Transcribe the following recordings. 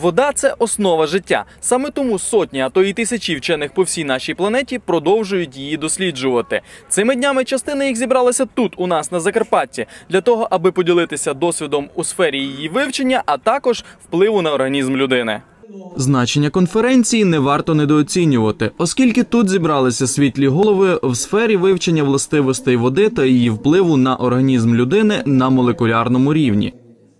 Вода це основа життя. Саме тому сотні, а то і тисячі вчених по всій нашій планеті продовжують її досліджувати. Цими днями частина їх зібралася тут, у нас на Закарпатті, для того, аби поділитися досвідом у сфері її вивчення, а також впливу на організм людини. Значення конференції не варто недооцінювати, оскільки тут зібралися світлі голови в сфері вивчення властивостей води та її впливу на організм людини на молекулярному рівні.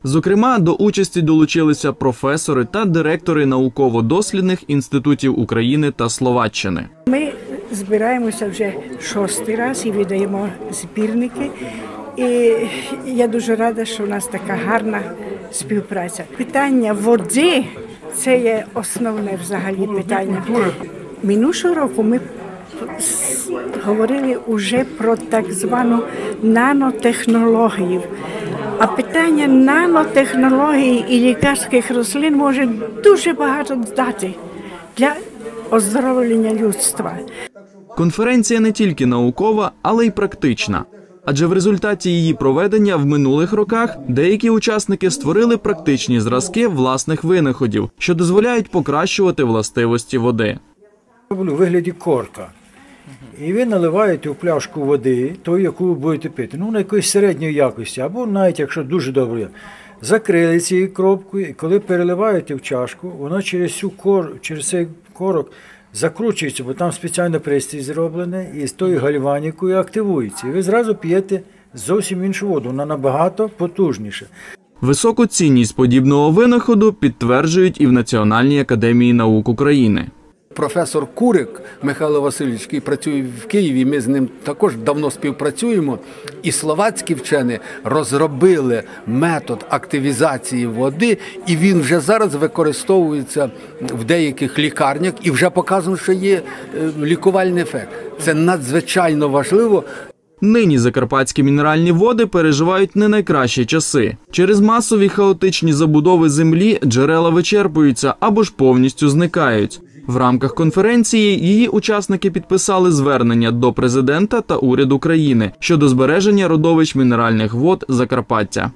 Зокрема, до участі долучилися професори та директори науково-дослідних інститутів України та Словаччини. Ми збираємося вже шостий раз і видаємо збірники. І я дуже рада, що у нас така гарна співпраця. Питання води це є основне взагалі питання. Минулого року ми говорили вже про так звану нанотехнологію. А питання нанотехнологій і лікарських рослин може дуже багато дати для оздоровлення людства. Конференція не тільки наукова, але й практична. Адже в результаті її проведення в минулих роках деякі учасники створили практичні зразки власних винаходів, що дозволяють покращувати властивості води. У вигляді корка. І ви наливаєте у пляшку води, ту, яку ви будете пити, ну на якоїсь середньої якості, або навіть якщо дуже добре. Закрили цією кропкою, і коли переливаєте в чашку, воно через цю кор, через цей корок закручується, бо там спеціально пристрій зроблений, і з тою гальванікою активується. І ви зразу п'єте зовсім іншу воду, вона набагато потужніша. Високу цінність подібного винаходу підтверджують і в Національній академії наук України. Професор Курик Михайло Васильович, який працює в Києві, ми з ним також давно співпрацюємо. І словацькі вчені розробили метод активізації води, і він вже зараз використовується в деяких лікарнях і вже показано, що є е, лікувальний ефект. Це надзвичайно важливо. Нині закарпатські мінеральні води переживають не найкращі часи. Через масові хаотичні забудови землі джерела вичерпуються або ж повністю зникають. В рамках конференції її учасники підписали звернення до президента та уряду країни щодо збереження родовищ мінеральних вод Закарпаття.